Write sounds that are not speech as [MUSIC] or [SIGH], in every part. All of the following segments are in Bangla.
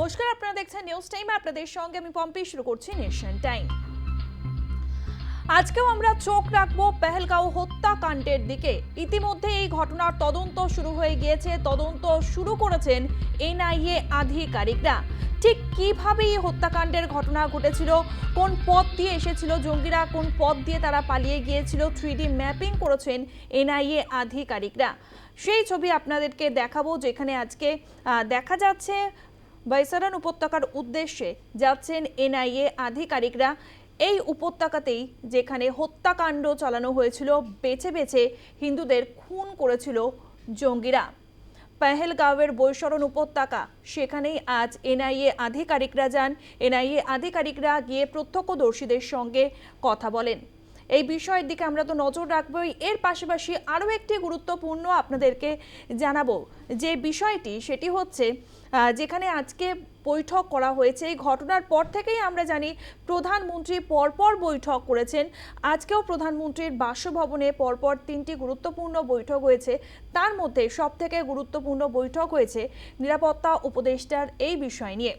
নমস্কার, আপনারা দেখছেন নিউজ টাইম আপনাদের সঙ্গে আমি পম্পি, শুরু করছি নেশন টাইম আজকেও আমরা চোখ রাখব পেহেলগাঁও হত্যাকাণ্ডের দিকে। ইতিমধ্যে এই ঘটনার তদন্ত শুরু হয়ে গিয়েছে। তদন্ত শুরু করেছেন এনআইএ আধিকারিকরা। ঠিক কীভাবে এই হত্যাকাণ্ডের ঘটনা ঘটেছিল? কোন পথ দিয়ে এসেছিল জঙ্গিরা? কোন পথ দিয়ে তারা পালিয়ে গিয়েছিল? থ্রি ম্যাপিং করেছেন এনআইএ আধিকারিকরা। সেই ছবি আপনাদেরকে দেখাবো, যেখানে আজকে দেখা যাচ্ছে বৈসারান উপত্যকার উদ্দেশ্যে যাচ্ছেন এনআইএ আধিকারিকরা। এই উপত্যকাতেই যেখানে হত্যাকাণ্ড চালানো হয়েছিল, বেছে বেছে হিন্দুদের খুন করেছিল জঙ্গিরা। পেহেলগাঁওয়ের বৈশরণ উপত্যকা, সেখানেই আজ এনআইএ আধিকারিকরা যান। এনআইএ আধিকারিকরা গিয়ে প্রত্যক্ষদর্শীদের সঙ্গে কথা বলেন। এই বিষয়ের দিকে আমরা তো নজর রাখবোই। এর পাশাপাশি আরও একটি গুরুত্বপূর্ণ আপনাদেরকে জানাব যে বিষয়টি, সেটি হচ্ছে যেখানে আজকে বৈঠক করা হয়েছে। এই ঘটনার পর থেকেই আমরা জানি, প্রধানমন্ত্রী পরপর বৈঠক করেছেন। আজকেও প্রধানমন্ত্রীর বাসভবনে পরপর তিনটি গুরুত্বপূর্ণ বৈঠক হয়েছে। তার মধ্যে সবথেকে গুরুত্বপূর্ণ বৈঠক হয়েছে নিরাপত্তা উপদেষ্টার এই বিষয় নিয়ে।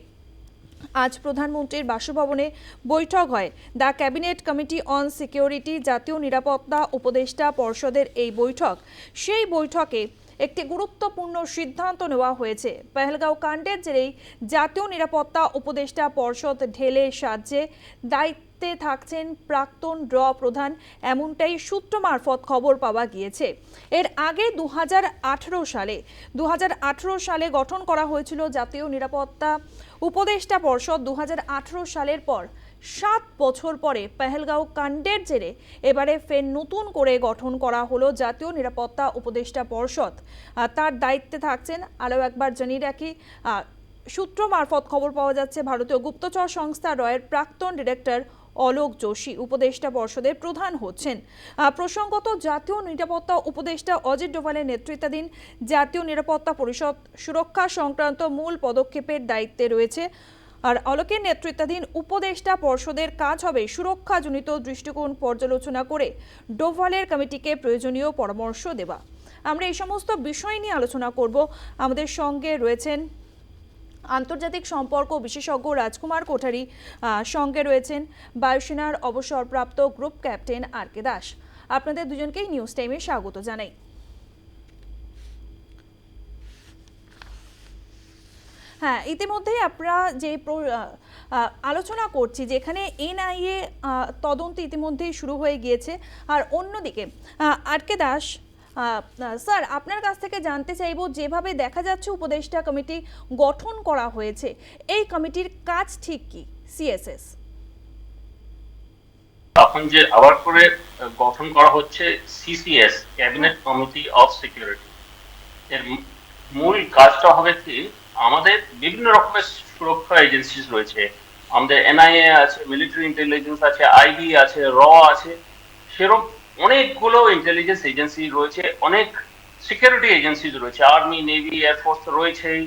আজ প্রধানমন্ত্রীর বাসভবনে বৈঠক হয়। The cabinet committee on security, জাতীয় নিরাপত্তা উপদেষ্টা পর্ষদের এই বৈঠক। সেই বৈঠকে একটি গুরুত্বপূর্ণ সিদ্ধান্ত নেওয়া হয়েছে। পেহেলগাঁও কাণ্ডের জেরেই জাতীয় নিরাপত্তা উপদেষ্টা পর্ষদ ঢেলে সাহায্যে দায়িত্বে থাকছেন প্রাক্তন র প্রধান, এমনটাই সূত্র মারফত খবর পাওয়া গিয়েছে। এর আগে দু হাজার আঠেরো সালে দু হাজার আঠেরো সালে গঠন করা হয়েছিল জাতীয় নিরাপত্তা উপদেষ্টা পর্ষদ দু হাজার আঠেরো সালের পর সাত বছর পরে পেহেলগাঁও কাণ্ডের জেরে এবারে ফের নতুন করে গঠন করা হলো জাতীয় নিরাপত্তা উপদেষ্টা পর্ষদ। তার দায়িত্বে থাকছেন আরও একবার জানিয়ে রাখি সূত্র মারফত খবর পাওয়া যাচ্ছে, ভারতীয় গুপ্তচর সংস্থা রয়ের প্রাক্তন ডিরেক্টর অলোক যোশী উপদেষ্টা পর্ষদের প্রধান হচ্ছেন। প্রসঙ্গত জাতীয় নিরাপত্তা উপদেষ্টা অজিত ডোভালের নেতৃত্বাধীন জাতীয় নিরাপত্তা পরিষদ সুরক্ষা সংক্রান্ত মূল পদক্ষেপের দায়িত্বে রয়েছে। আর অলোকের নেতৃত্বাধীন উপদেষ্টা পর্ষদের কাজ হবে সুরক্ষাজনিত দৃষ্টিকোণ পর্যালোচনা করে ডোভালের কমিটিকে প্রয়োজনীয় পরামর্শ দেওয়া। আমরা এই সমস্ত বিষয় নিয়ে আলোচনা করব। আমাদের সঙ্গে রয়েছেন আন্তর্জাতিক সম্পর্ক বিশেষজ্ঞ রাজকুমার কোঠারি সঙ্গে রয়েছেন বায়ুসেনার অবসরপ্রাপ্ত group captain R K Das. আপনাদের দুজনকেই নিউজ টাইমে স্বাগত জানাই। হ্যাঁ ইতিমধ্যেই আমরা যে আলোচনা করছি, যেখানে এনআইএ তদন্ত ইতিমধ্যেই শুরু হয়ে গিয়েছে। আর অন্যদিকে আর কে দাস স্যার, আপনার কাছ থেকে জানতে চাইব যেভাবে দেখা যাচ্ছে উপদেষ্টা কমিটি গঠন করা হয়েছে। এই কমিটির কাজ ঠিক কি? সিএসএস এখন যে আবার করে গঠন করা হচ্ছে CCS cabinet committee of security এর মূল কাজটা হবে কি, আমাদের বিভিন্ন রকমের সুরক্ষা এজেন্সিস রয়েছে। আমাদের এনআইএ আছে মিলিটারি ইন্টেলিজেন্স আছে আইবি আছে র আছে সেরকম অনেকগুলো ইন্টেলিজেন্স এজেন্সি রয়েছে, অনেক সিকিউরিটি এজেন্সি রয়েছে আর্মি নেভি এয়ারফোর্স রয়েছেই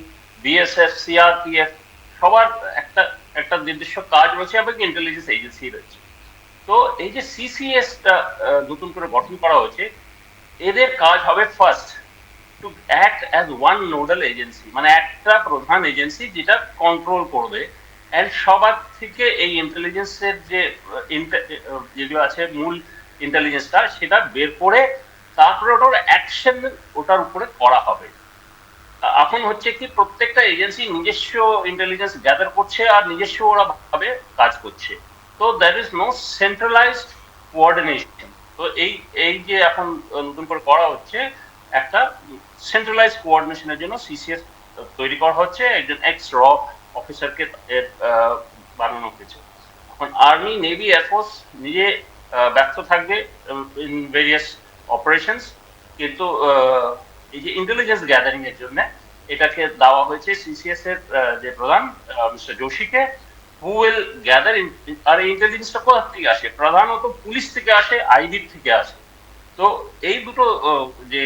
বিএসএফ সিআরপিএফ সবার একটা একটা নির্দিষ্ট কাজ রয়েছে এবং ইন্টেলিজেন্স এজেন্সি রয়েছে। তো এই যে সিসিএস টা নতুন করে গঠন করা হয়েছে, এদের কাজ হবে first to act as one nodal agency মানে একটা প্রধান এজেন্সি যেটা কন্ট্রোল করবে অ্যান্ড সবার থেকে এই ইন্টেলিজেন্সের যে যেগুলো আছে মূল ইন্টেলিজেন্সটা সেটা বের করে তারপরে ওটার অ্যাকশন ওটার উপরে করা হবে। এখন হচ্ছে কি প্রত্যেকটা এজেন্সি নিজস্ব ইন্টেলিজেন্স গ্যাদার করছে আর নিজস্ব ওরা ভাবে কাজ করছে। তো there is no centralised coordination তো এই এই যে এখন নতুন করে করা হচ্ছে, একটা সেন্ট্রালাইজ কোঅর্ডিনেশনের জন্য সিসিএস তৈরি করা হচ্ছে, একজন এক্স র অফিসারকে বানানো হয়েছে। এখন আর্মি নেভি এয়ারফোর্স নিজে ব্যস্ত থাকবে ইন ভেরিয়াস অপারেশনস কিন্তু এই যে ইন্টেলিজেন্স গ্যাদারিং এর জন্য এটাকে দেওয়া হয়েছে সিসিএস এর যে প্রধান মিস্টার যোশীকে হু উইল গ্যাদার আর এই ইন্টেলিজেন্সটা কোথা থেকে আসে? প্রধানত পুলিশ থেকে আসে আইবি থেকে আসে। তো এই দুটো যে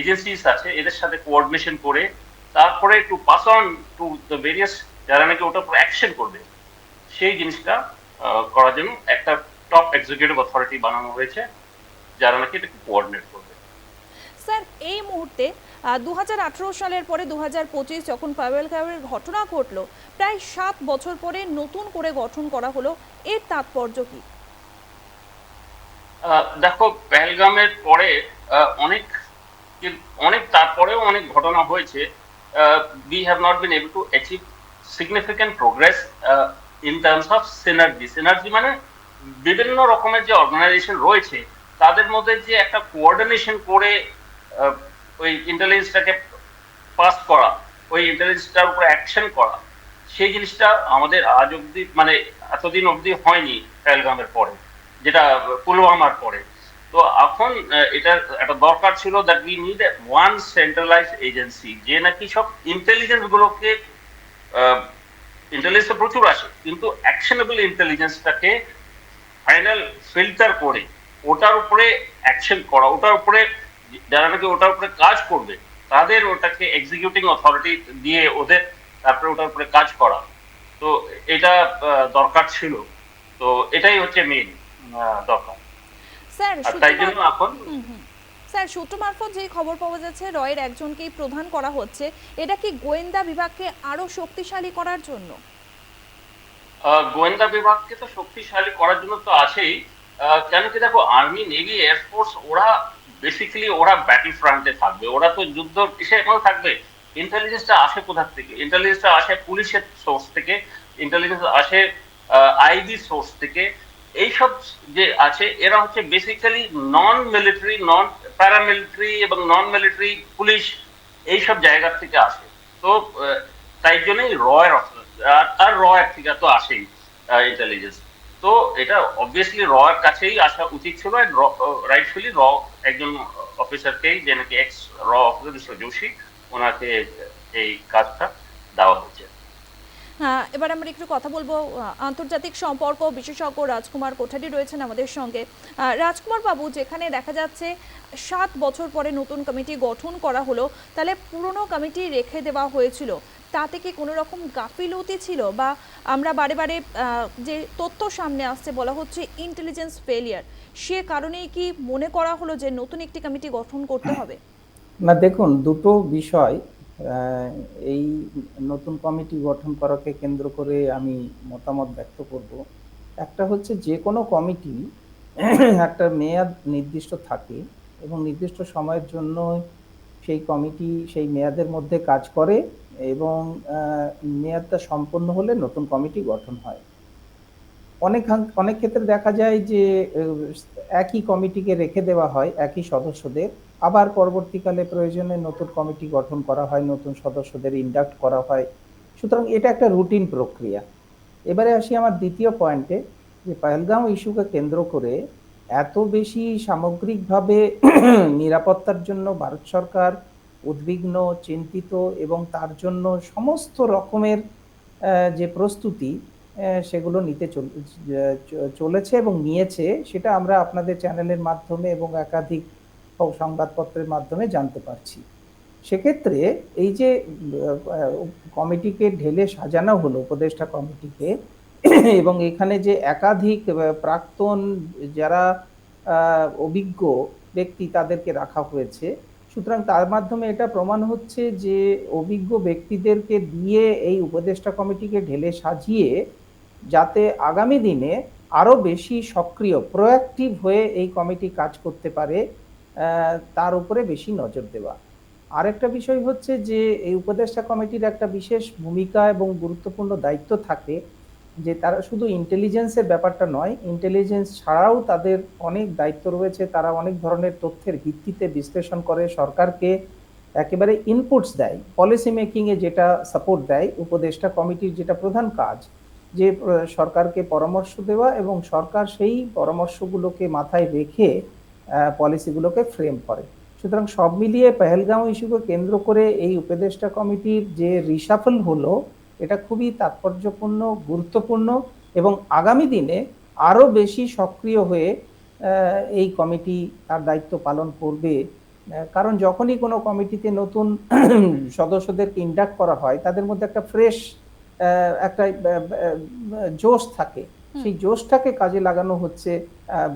এজেন্সিস আছে, এদের সাথে কোঅর্ডিনেশন করে, তারপরে to pass on to the various যারা নাকি ওটার অ্যাকশন করবে, সেই জিনিসটা করার জন্য একটা টপ এক্সিকিউটিভ অথরিটি বানানো হয়েছে যারা নাকি এটাকে কোঅর্ডিনেট করবে। স্যার এই মুহূর্তে দু সালের পরে দু যখন পাভেলগাঁওয়ের ঘটনা ঘটলো প্রায় সাত বছর পরে নতুন করে গঠন করা হলো এর তাৎপর্য কি? দেখো পেহেলগামের পরে অনেক অনেক তারপরেও অনেক ঘটনা হয়েছে। We have not been able to achieve significant progress in terms of synergy synergy মানে বিভিন্ন রকমের যে অর্গানাইজেশন রয়েছে, তাদের মধ্যে যে একটা কোঅর্ডিনেশন করে ওই ইন্টেলিজেন্সটাকে পাস করা, ওই ইন্টেলিজেন্সটার উপর অ্যাকশন করা, সেই জিনিসটা আমাদের আজ অব্দি মানে এতদিন অবধি হয়নি পেহেলগামের পরে, যেটা পুলওয়ামার পরে। তো এখন এটা একটা দরকার ছিল that we need one centralise agency যে নাকি সব ইন্টেলিজেন্স গুলোকে ইন্টেলিজেন্স প্রচুর আসে, কিন্তু অ্যাকশনেবল ইন্টেলিজেন্সটাকে ফাইনাল ফিল্টার করে ওটার উপরে অ্যাকশন করা ওটার উপরে যারা নাকি ওটার উপরে কাজ করবে তাদের ওটাকে এক্সিকিউটিং অথরিটি দিয়ে ওদের তারপরে ওটার উপরে কাজ করা। তো এটা দরকার ছিল। তো এটাই হচ্ছে মেইন দরকার। স্যার তাই সূত্র জন্য এখন হুম, হুম। স্যার সূত্র মারফত যে খবর পাওয়া যাচ্ছে রয়ের একজনকেই প্রধান করা হচ্ছে এটা কি গোয়েন্দা বিভাগকে আরও শক্তিশালী করার জন্য? গোয়েন্দা বিভাগকে তো শক্তিশালী করার জন্য তো আছেই। কেন কি দেখো আর্মি নেভি এয়ারফোর্স ওরা বেসিক্যালি ওরা ব্যাটল ফ্রন্টে থাকবে। ওরা তো যুদ্ধ এসে এখনও থাকবে? ইন্টেলিজেন্সটা আসে কোথা থেকে? ইন্টেলিজেন্সটা আসে পুলিশের সোর্স থেকে। ইন্টেলিজেন্স আসে আইবি সোর্স থেকে। এইসব যে আছে, এরা হচ্ছে basically non military non paramilitary এবং নন মিলিটারি পুলিশ এইসব জায়গা থেকে আসে। তো তাই জন্যই রয়ের আর আর র থেকে তো আসেই ইন্টেলিজেন্স তো এটা অবভিয়াসলি র এর কাছেই আসা উচিত ছিল রাইটফুলি র একজন অফিসারকেই যে নাকি এক্স র অফিসার মিস্টার যোশী ওনাকে এই কাজটা দেওয়া হ্যাঁ এবার আমরা একটু কথা বলব আন্তর্জাতিক সম্পর্ক বিশেষজ্ঞ রাজকুমার কোঠারি রয়েছেন আমাদের সঙ্গে। রাজকুমার বাবু, যেখানে দেখা যাচ্ছে সাত বছর পরে নতুন কমিটি গঠন করা হলো, তাহলে পুরনো কমিটি রেখে দেওয়া হয়েছিল। তাতে কি কোনো রকম গাফিলতি ছিল? বা আমরা বারে বারে যে তথ্য সামনে আসছে বলা হচ্ছে ইন্টেলিজেন্স ফেলিয়ার সে কারণেই কি মনে করা হলো যে নতুন একটি কমিটি গঠন করতে হবে? না, দেখুন, দুটো বিষয় এই নতুন কমিটি গঠন করাকে কেন্দ্র করে আমি মতামত ব্যক্ত করব। একটা হচ্ছে যে কোনো কমিটি [CLEARS THROAT] একটা মেয়াদ নির্দিষ্ট থাকে এবং নির্দিষ্ট সময়ের জন্য সেই কমিটি সেই মেয়াদের মধ্যে কাজ করে এবং মেয়াদটা সম্পন্ন হলে নতুন কমিটি গঠন হয়। অনেক অনেক ক্ষেত্রে দেখা যায় যে একই কমিটিকে রেখে দেওয়া হয়, একই সদস্যদের। আবার পরবর্তীকালে প্রয়োজনে নতুন কমিটি গঠন করা হয়, নতুন সদস্যদের ইন্ডাক্ট করা হয়। সুতরাং এটা একটা রুটিন প্রক্রিয়া। এবারে আসি আমার দ্বিতীয় পয়েন্টে যে পহেলগাঁও ইস্যুকে কেন্দ্র করে এত বেশি সামগ্রিকভাবে [CLEARS THROAT] নিরাপত্তার জন্য ভারত সরকার উদ্বিগ্ন, চিন্তিত এবং তার জন্য সমস্ত রকমের যে প্রস্তুতি সেগুলো নিতে চলেছে এবং নিয়েছে, সেটা আমরা আপনাদের চ্যানেলের মাধ্যমে এবং একাধিক সংবাদপত্রের মাধ্যমে জানতে পারছি। সেক্ষেত্রে এই যে কমিটিকে ঢেলে সাজানো হলো, উপদেষ্টা কমিটিকে, এবং এখানে যে একাধিক প্রাক্তন যারা অভিজ্ঞ ব্যক্তি তাদেরকে রাখা হয়েছে, সুতরাং তার মাধ্যমে এটা প্রমাণ হচ্ছে যে অভিজ্ঞ ব্যক্তিদেরকে দিয়ে এই উপদেষ্টা কমিটিকে ঢেলে সাজিয়ে যাতে আগামী দিনে আরও বেশি সক্রিয়, প্রোঅ্যাক্টিভ হয়ে এই কমিটি কাজ করতে পারে তার উপরে বেশি নজর দেওয়া। আরেকটা বিষয় হচ্ছে যে, এই উপদেষ্টা কমিটির একটা বিশেষ ভূমিকা এবং গুরুত্বপূর্ণ দায়িত্ব থাকে যে, তারা শুধু ইন্টেলিজেন্সের ব্যাপারটা নয় ইন্টেলিজেন্স ছাড়াও তাদের অনেক দায়িত্ব রয়েছে, তারা অনেক ধরনের তথ্যের ভিত্তিতে বিশ্লেষণ করে, সরকারকে একেবারে ইনপুটস দেয় পলিসি মেকিংয়ে যেটা সাপোর্ট দেয়, উপদেষ্টা কমিটির যেটা প্রধান কাজ, যে সরকারকে পরামর্শ দেওয়া এবং সরকার সেই পরামর্শগুলোকে মাথায় রেখে পলিসিগুলোকে ফ্রেম করে। সুতরাং সব মিলিয়ে পেহেলগাঁও ইস্যুকে কেন্দ্র করে এই উপদেষ্টা কমিটির যে রিসাফল হলো, এটা খুবই তাৎপর্যপূর্ণ, গুরুত্বপূর্ণ এবং আগামী দিনে আরও বেশি সক্রিয় হয়ে এই কমিটি তার দায়িত্ব পালন করবে। কারণ যখনই কোনো কমিটিতে নতুন [CLEARS THROAT] সদস্যদেরকে ইন্ডাক্ট করা হয়, তাদের মধ্যে একটা ফ্রেশ একটা জোশ থাকে। সেই জোশটাকে কাজে লাগানো হচ্ছে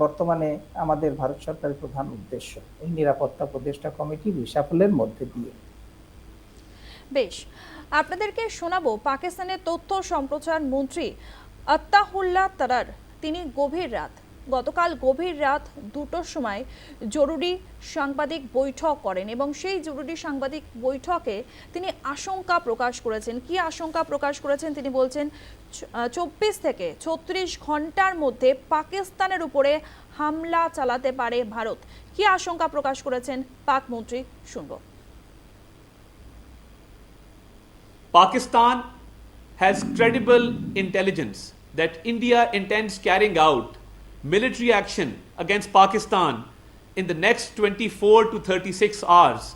বর্তমানে আমাদের ভারত সরকারের প্রধান উদ্দেশ্য। এই নিরাপত্তা উপদেষ্টা কমিটি রিসাফলের মধ্যে দিয়ে। বেশ, আপনাদেরকে শোনাবো পাকিস্তানের তথ্য সম্প্রচার মন্ত্রী আত্তাহুল্লাহ তারার। তিনি গভীর রাত। গতকাল গভীর রাত দুটোর সময় জরুরি সাংবাদিক বৈঠক করেন এবং সেই জরুরি সাংবাদিক বৈঠকে তিনি আশঙ্কা প্রকাশ করেছেন। কি আশঙ্কা প্রকাশ করেছেন? তিনি বলছেন চব্বিশ থেকে ছত্রিশ ঘণ্টার মধ্যে পাকিস্তানের উপরে হামলা চালাতে পারে ভারত। কি আশঙ্কা প্রকাশ করেছেন? পাক মন্ত্রী, শুনব। Pakistan has credible intelligence that India intends carrying out military action against Pakistan in the next 24 to 36 hours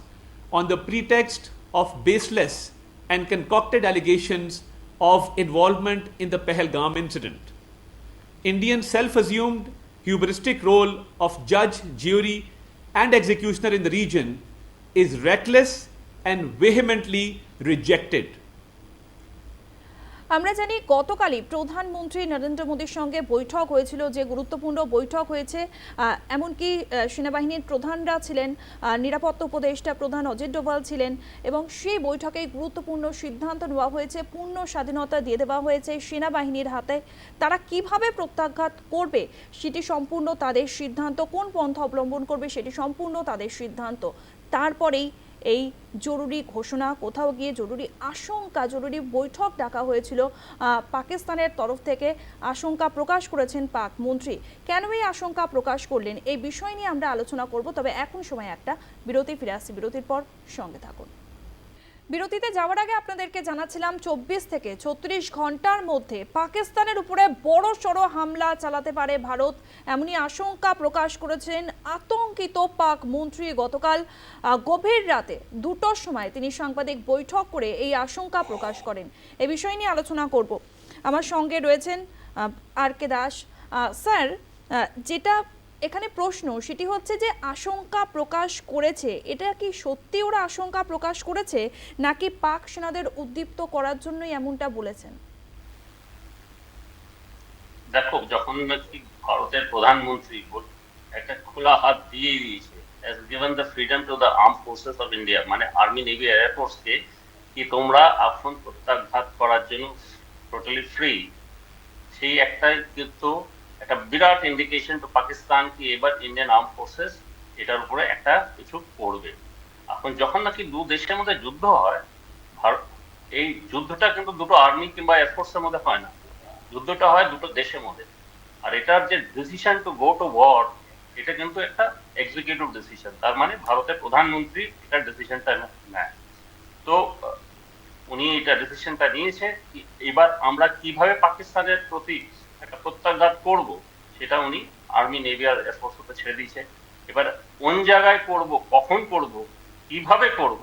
on the pretext of baseless and concocted allegations of involvement in the Pahalgam incident. Indian self assumed hubristic role of judge, jury, and executioner in the region is reckless and vehemently rejected. আমরা জানি গতকালই প্রধানমন্ত্রী নরেন্দ্র মোদীর সঙ্গে বৈঠক হয়েছিল, যে গুরুত্বপূর্ণ বৈঠক হয়েছে। এমনকি সেনাবাহিনীর প্রধানরা ছিলেন নিরাপত্তা উপদেষ্টা প্রধান অজিত ডোভাল ছিলেন এবং সেই বৈঠকে গুরুত্বপূর্ণ সিদ্ধান্ত নেওয়া হয়েছে, পূর্ণ স্বাধীনতা দিয়ে দেওয়া হয়েছে সেনাবাহিনীর হাতে। তারা কীভাবে প্রত্যাঘাত করবে সেটি সম্পূর্ণ তাদের সিদ্ধান্ত, কোন পন্থা অবলম্বন করবে সেটি সম্পূর্ণ তাদের সিদ্ধান্ত। তারপরেই এই জরুরি ঘোষণা, কোথাও গিয়ে জরুরি আশঙ্কা, জরুরি বৈঠক ডাকা হয়েছিল পাকিস্তানের তরফ থেকে আশঙ্কা প্রকাশ করেছেন পাক মন্ত্রী। কেন এই আশঙ্কা প্রকাশ করলেন? এই বিষয় নিয়ে আমরা আলোচনা করব, তবে এখন সময় একটা। বিরতি, ফিরে আসছি বিরতির পর। সঙ্গে থাকুন। বিরতিতে যাওয়ার আগে আপনাদেরকে জানাচ্ছিলাম চব্বিশ থেকে ছত্রিশ ঘণ্টার মধ্যে পাকিস্তানের উপরে বড় সড়ো হামলা চালাতে পারে ভারত। এমনই আশঙ্কা প্রকাশ করেছেন আতঙ্কিত পাক মন্ত্রী গতকাল গভীর রাতে দুটোর সময় তিনি সাংবাদিক বৈঠক করে এই আশঙ্কা প্রকাশ করেন। এ বিষয় নিয়ে আলোচনা করব। আমার সঙ্গে রয়েছেন আর কে দাস। স্যার যেটা এখানে প্রশ্ন, সেটি হচ্ছে যে আশঙ্কা প্রকাশ করেছে। এটা কি সত্যি ওরা আশঙ্কা প্রকাশ করেছে, নাকি পাক সেনাদের উদ্দীপ্ত করার জন্যই এমনটা বলেছেন? দেখো, যখন নাকি ভারতের প্রধানমন্ত্রী একটা খোলা হাত দিয়ে দিয়েছে, has given the freedom to the armed forces of India মানে আর্মি নেভি এয়ার কে তোমরা আফগান প্রত্যাঘাত করার জন্য টোটালি ফ্রি সেই একটাই কিন্তু একটা বিরাট ইন্ডিকেশন টু পাকিস্তান কি এবার ইন্ডিয়ান আর্ম ফোর্সেস এটার উপরে একটা কিছু করবে। এখন যখন নাকি দু দেশের মধ্যে যুদ্ধ হয় ভারত এই যুদ্ধটা কিন্তু দুটো আর্মি কিংবা এয়ারফোর্সের মধ্যে হয় না। যুদ্ধটা হয় দুটো দেশের মধ্যে। আর এটার যে decision to go to war এটা কিন্তু একটা এক্সিকিউটিভ ডিসিশন তার মানে ভারতের প্রধানমন্ত্রী এটা ডিসিশনটা নেয়। তো উনি এটা ডিসিশনটা নিয়েছে, এবার আমরা কীভাবে পাকিস্তানের প্রতি একটা প্রত্যাঘাত করব সেটা উনি আর্মি নেভি আর এয়ারফোর্স উপর ছেড়ে দিয়েছে। এবার কোন জায়গায় করব কখন করব কীভাবে করব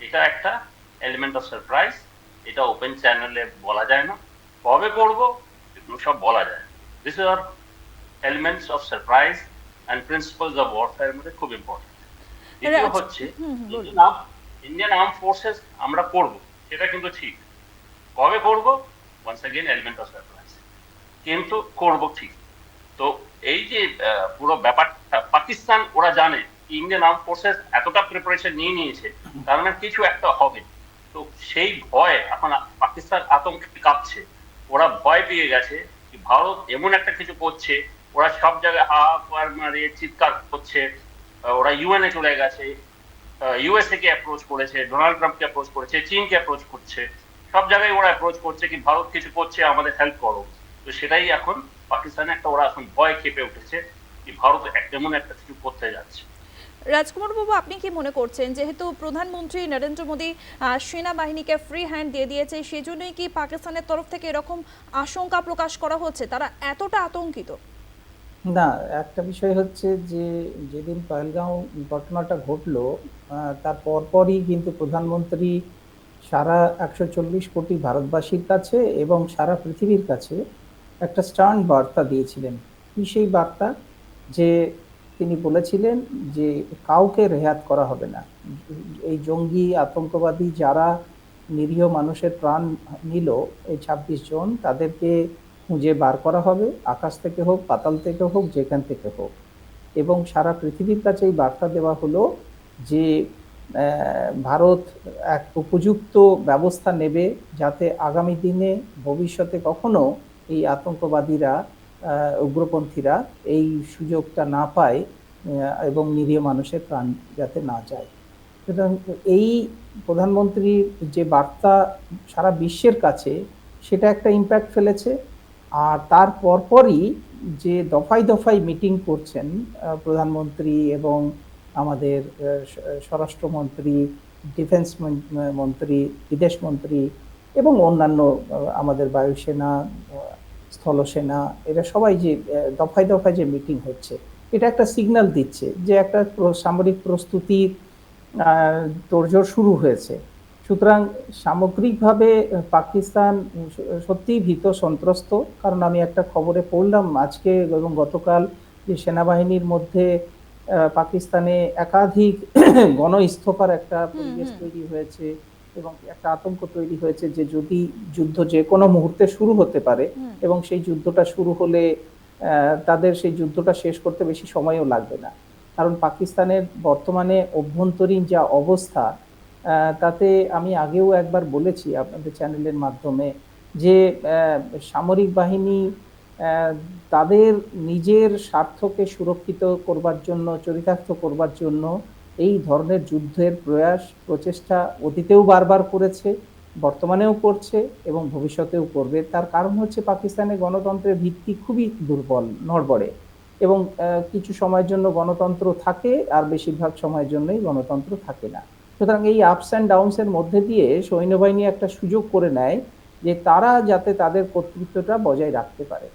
এটা একটা এলিমেন্ট অফ সারপ্রাইজ এটা ওপেন চ্যানেলে বলা যায় না। কবে করব এগুলো সব বলা যায়। This are elements of surprise and principles of warfare মধ্যে খুব ইম্পর্টেন্ট দ্বিতীয় আচ্ছা, হচ্ছে ইন্ডিয়ান আর্ম ফোর্সেস আমরা করব সেটা কিন্তু ঠিক। কবে করব? Once again element of surprise কিন্তু করব ঠিক। তো এই যে পুরো ব্যাপারটা, পাকিস্তান ওরা জানে ইন্ডিয়ান আর্ম ফোর্সেস এতটা প্রিপারেশন নিয়ে নিয়েছে, তার মানে কিছু একটা হবে। তো সেই ভয় এখন পাকিস্তান আতঙ্কে কাঁপছে। ওরা ভয় পেয়ে গেছে ভারত এমন একটা কিছু করছে, ওরা সব জায়গায় হাহাকার মারিয়ে চিৎকার করছে ওরা ইউএনএ চলে গেছে ইউএসএ কে অ্যাপ্রোচ করেছে ডোনাল্ড ট্রাম্পকে অ্যাপ্রোচ করেছে, চীনকে অ্যাপ্রোচ করছে। সব জায়গায় ওরা অ্যাপ্রোচ করছে কি, ভারত কিছু করছে, আমাদের হেল্প করো। তো সেটাই এখন পাকিস্তানে একটা ওরা এখন ভয় খেপে উঠেছে কি ভারত এমন একটা কিছু করতে যাচ্ছে। রাজকুমার বাবু আপনি কি মনে করছেন যেহেতু প্রধানমন্ত্রী নরেন্দ্র মোদী সেনাবাহিনীকে ফ্রি হ্যান্ড দিয়ে দিয়েছে সেজন্যই কি পাকিস্তানের তরফ থেকে এরকম আশঙ্কা প্রকাশ করা হচ্ছে? তারা এতটা আতঙ্কিত। না একটা বিষয় হচ্ছে যে যেদিন পহেলগাঁও ঘটনাটা ঘটলো তার পরপরই কিন্তু প্রধানমন্ত্রী সারা একশো চল্লিশ কোটি ভারতবাসীর কাছে এবং সারা পৃথিবীর কাছে একটা স্টার্ন বার্তা দিয়েছিলেন। কি সেই বার্তা? যে তিনি বলেছিলেন যে কাউকে রেহাত করা হবে না। এই জঙ্গি, আতঙ্কবাদী যারা নিরীহ মানুষের প্রাণ নিল, এই ছাব্বিশ জন, তাদেরকে খুঁজে বার করা হবে। আকাশ থেকে হোক, পাতাল থেকে হোক, যেখান থেকে হোক। এবং সারা পৃথিবীর কাছে এই বার্তা দেওয়া হলো যে ভারত এক উপযুক্ত ব্যবস্থা নেবে যাতে আগামী দিনে, ভবিষ্যতে কখনো এই আতঙ্কবাদীরা উগ্রপন্থীরা এই সুযোগটা না পায় এবং নিরীহ মানুষের প্রাণ যাতে না যায়। সুতরাং এই প্রধানমন্ত্রীর যে বার্তা সারা বিশ্বের কাছে, সেটা একটা ইম্প্যাক্ট ফেলেছে। আর তার পরপরই যে দফায় দফায় মিটিং করছেন প্রধানমন্ত্রী এবং আমাদের স্বরাষ্ট্রমন্ত্রী ডিফেন্স মন্ত্রী, বিদেশ মন্ত্রী এবং অন্যান্য আমাদের বায়ুসেনা স্থলসেনা এরা সবাই যে দফায় দফায় যে মিটিং হচ্ছে এটা একটা সিগন্যাল দিচ্ছে যে একটা সামরিক প্রস্তুতির তোড়জোড় শুরু হয়েছে। সুতরাং সামগ্রিকভাবে পাকিস্তান সত্যিই ভীত সন্ত্রস্ত। কারণ আমি একটা খবরে পড়লাম আজকে এবং গতকাল যে সেনাবাহিনীর মধ্যে পাকিস্তানে একাধিক [CLEARS THROAT] গণইস্তফার একটা পরিবেশ তৈরি হয়েছে। এবং একটা আতঙ্ক তৈরি হয়েছে যে যদি যুদ্ধ যে কোনো মুহূর্তে শুরু হতে পারে এবং সেই যুদ্ধটা শুরু হলে তাদের সেই যুদ্ধটা শেষ করতে বেশি সময়ও লাগবে না। কারণ পাকিস্তানের বর্তমানে অভ্যন্তরীণ যা অবস্থা তাতে আমি আগেও একবার বলেছি আপনাদের চ্যানেলের মাধ্যমে যে সামরিক বাহিনী তাদের নিজের স্বার্থকে সুরক্ষিত করবার জন্য চরিতার্থ করবার জন্য এই ধরনের যুদ্ধের প্রয়াস, প্রচেষ্টা অতীতেও বারবার করেছে, বর্তমানেও করছে এবং ভবিষ্যতেও করবে। তার কারণ হচ্ছে পাকিস্তানের গণতন্ত্রের ভিত্তি খুবই দুর্বল, নড়বড়ে এবং কিছু সময়ের জন্য গণতন্ত্র থাকে আর বেশিরভাগ সময়ের জন্যই গণতন্ত্র থাকে না। সুতরাং এই আপস অ্যান্ড ডাউনসের মধ্যে দিয়ে সৈন্যবাহিনী একটা সুযোগ করে নেয় যে তারা যাতে তাদের কর্তৃত্বটা বজায় রাখতে পারে।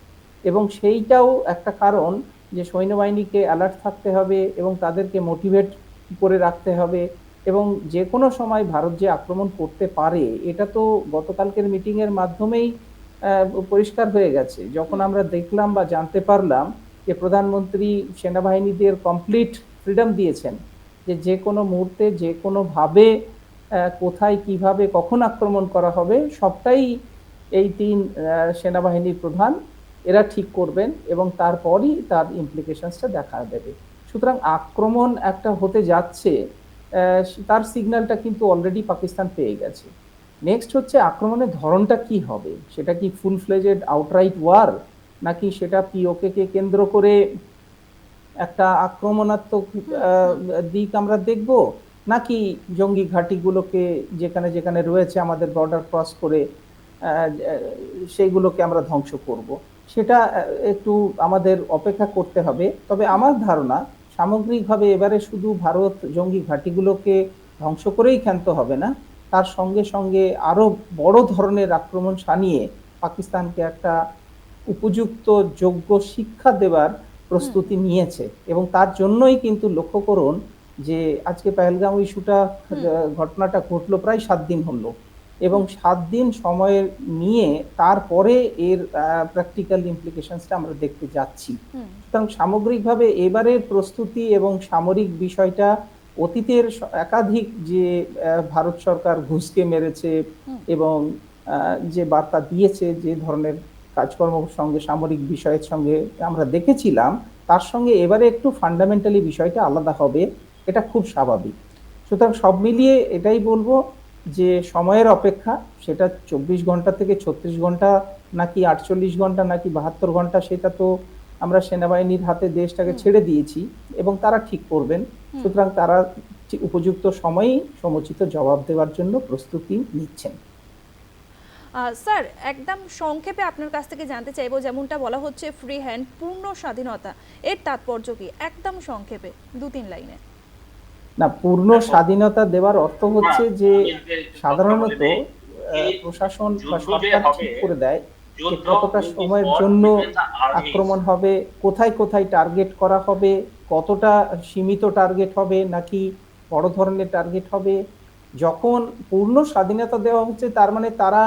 এবং সেইটাও একটা কারণ যে সৈন্যবাহিনীকে অ্যালার্ট থাকতে হবে এবং তাদেরকে মোটিভেট করে রাখতে হবে এবং যে কোনো সময় ভারত যে আক্রমণ করতে পারে এটা তো গতকালকের মিটিংয়ের মাধ্যমেই পরিষ্কার হয়ে গেছে। যখন আমরা দেখলাম বা জানতে পারলাম যে প্রধানমন্ত্রী সেনাবাহিনীদের কমপ্লিট ফ্রিডম দিয়েছেন যে যে কোনো মুহূর্তে যে কোনোভাবে কোথায় কীভাবে কখন আক্রমণ করা হবে সবটাই এই তিন সেনাবাহিনীর প্রধান এরা ঠিক করবেন এবং তারপরই তার ইমপ্লিকেশনসটা দেখা দেবে। সুতরাং আক্রমণ একটা হতে যাচ্ছে তার সিগন্যালটা কিন্তু অলরেডি পাকিস্তান পেয়ে গেছে। নেক্সট হচ্ছে আক্রমণের ধরনটা কি হবে? সেটা কি ফুল ফ্লেজেড আউটরাইট ওয়ার নাকি সেটা পিওকে কে কেন্দ্র করে একটা আক্রমণাত্মক দিক আমরা দেখব? নাকি জঙ্গি ঘাঁটিগুলোকে যেখানে যেখানে রয়েছে আমাদের বর্ডার ক্রস করে সেইগুলোকে আমরা ধ্বংস করব? সেটা একটু আমাদের অপেক্ষা করতে হবে। তবে আমার ধারণা সামগ্রিকভাবে এবারে শুধু ভারত জঙ্গি ঘাঁটিগুলোকে ধ্বংস করেই ক্ষান্ত হবে না তার সঙ্গে সঙ্গে আরও বড় ধরনের আক্রমণ সানিয়ে পাকিস্তানকে একটা উপযুক্ত যোগ্য শিক্ষা দেবার প্রস্তুতি নিয়েছে। এবং তার জন্যই কিন্তু লক্ষ্য করুন যে আজকে পেহেলগাঁও ইস্যুটা ঘটনাটা ঘটলো প্রায় সাত দিন হলো। এবং সাত দিন সময় নিয়ে তারপরে এর প্র্যাকটিক্যাল ইমপ্লিকেশনসটা আমরা দেখতে যাচ্ছি। সুতরাং সামগ্রিকভাবে এবারের প্রস্তুতি এবং সামরিক বিষয়টা অতীতের একাধিক যে ভারত সরকার ঘুষকে মেরেছে এবং যে বার্তা দিয়েছে যে ধরনের কাজকর্ম সঙ্গে সামরিক বিষয়ের সঙ্গে আমরা দেখেছিলাম তার সঙ্গে এবারে একটু ফান্ডামেন্টালি বিষয়টা আলাদা হবে এটা খুব স্বাভাবিক। সুতরাং সব মিলিয়ে এটাই বলব যে সময়ের অপেক্ষা সেটা চব্বিশ ঘণ্টা থেকে ছত্রিশ ঘণ্টা নাকি আটচল্লিশ ঘণ্টা নাকি বাহাত্তর ঘণ্টা সেটা তো আমরা সেনাবাহিনীর হাতে দেশটাকে ছেড়ে দিয়েছি এবং তারা ঠিক করবেন। সুতরাং তারা উপযুক্ত সময়েই সমুচিত জবাব দেওয়ার জন্য প্রস্তুতি নিচ্ছেন। স্যার একদম সংক্ষেপে আপনার কাছ থেকে জানতে চাইব যেমনটা বলা হচ্ছে ফ্রি হ্যান্ড পূর্ণ স্বাধীনতা এর তাৎপর্য কি? একদম সংক্ষেপে দু তিন লাইনে। না পূর্ণ স্বাধীনতা দেওয়ার অর্থ হচ্ছে যে সাধারণত প্রশাসন বা সরকার ঠিক করে দেয় যে কতটা সময়ের জন্য. আক্রমণ হবে কোথায় কোথায় টার্গেট করা হবে কতটা সীমিত টার্গেট হবে নাকি বড় ধরনের টার্গেট হবে যখন পূর্ণ স্বাধীনতা দেওয়া হচ্ছে তার মানে তারা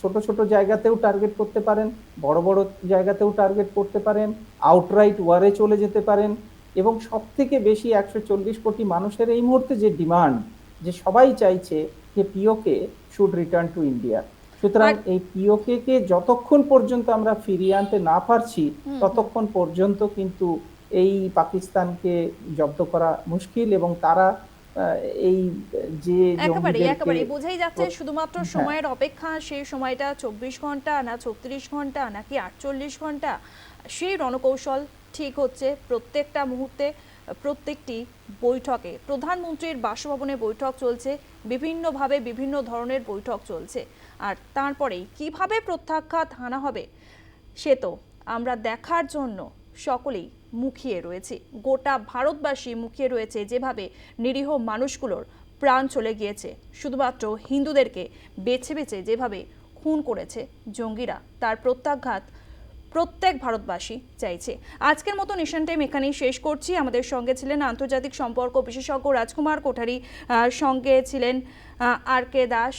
ছোট ছোট জায়গাতেও টার্গেট করতে পারেন বড় বড় জায়গাতেও টার্গেট করতে পারেন আউটরাইট ওয়ারে চলে যেতে পারেন এবং সব থেকে বেশি একশো চল্লিশ কোটি মানুষের এই মুহূর্তে যে ডিমান্ড যে সবাই চাইছে যে PoK should return to India. সুতরাং এই পিওকে কে যতক্ষণ পর্যন্ত আমরা ফিরিয়ে আনতে না পারছি ততক্ষণ পর্যন্ত কিন্তু এই পাকিস্তানকে জব্দ করা মুশকিল এবং তারা এই যে একেবারে একেবারে বোঝাই যাচ্ছে শুধুমাত্র হ্যাঁ। সময়ের অপেক্ষা সেই সময়টা চব্বিশ ঘণ্টা না ছত্রিশ ঘণ্টা নাকি আটচল্লিশ ঘণ্টা সেই রণকৌশল ঠিক হচ্ছে। প্রত্যেকটা মুহূর্তে, প্রত্যেকটি বৈঠকে, প্রধানমন্ত্রীর বাসভবনে বৈঠক চলছে, বিভিন্নভাবে বিভিন্ন ধরনের বৈঠক চলছে। আর তারপরেই কীভাবে প্রত্যাখ্যাত হানা হবে, সে তো আমরা দেখার জন্য সকলেই মুখিয়ে রয়েছে। গোটা ভারতবাসী মুখিয়ে রয়েছে যেভাবে নিরীহ মানুষগুলোর প্রাণ চলে গিয়েছে। শুধুমাত্র হিন্দুদেরকে বেছে বেছে যেভাবে খুন করেছে জঙ্গিরা, তার প্রত্যাঘাত প্রত্যেক ভারতবাসী চাইছে। আজকের মতো নিশান টাইম এখানেই শেষ করছি। আমাদের সঙ্গে ছিলেন আন্তর্জাতিক সম্পর্ক বিশেষজ্ঞ রাজকুমার কোঠারি সঙ্গে ছিলেন আর কে দাস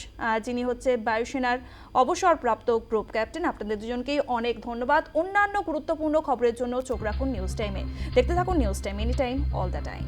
যিনি হচ্ছে বায়ুসেনার অবসরপ্রাপ্ত গ্রুপ ক্যাপ্টেন। আপনাদের দুজনকেই অনেক ধন্যবাদ। অন্যান্য গুরুত্বপূর্ণ খবরের জন্য চোখ রাখুন নিউজ টাইমে দেখতে থাকুন news time any time all the time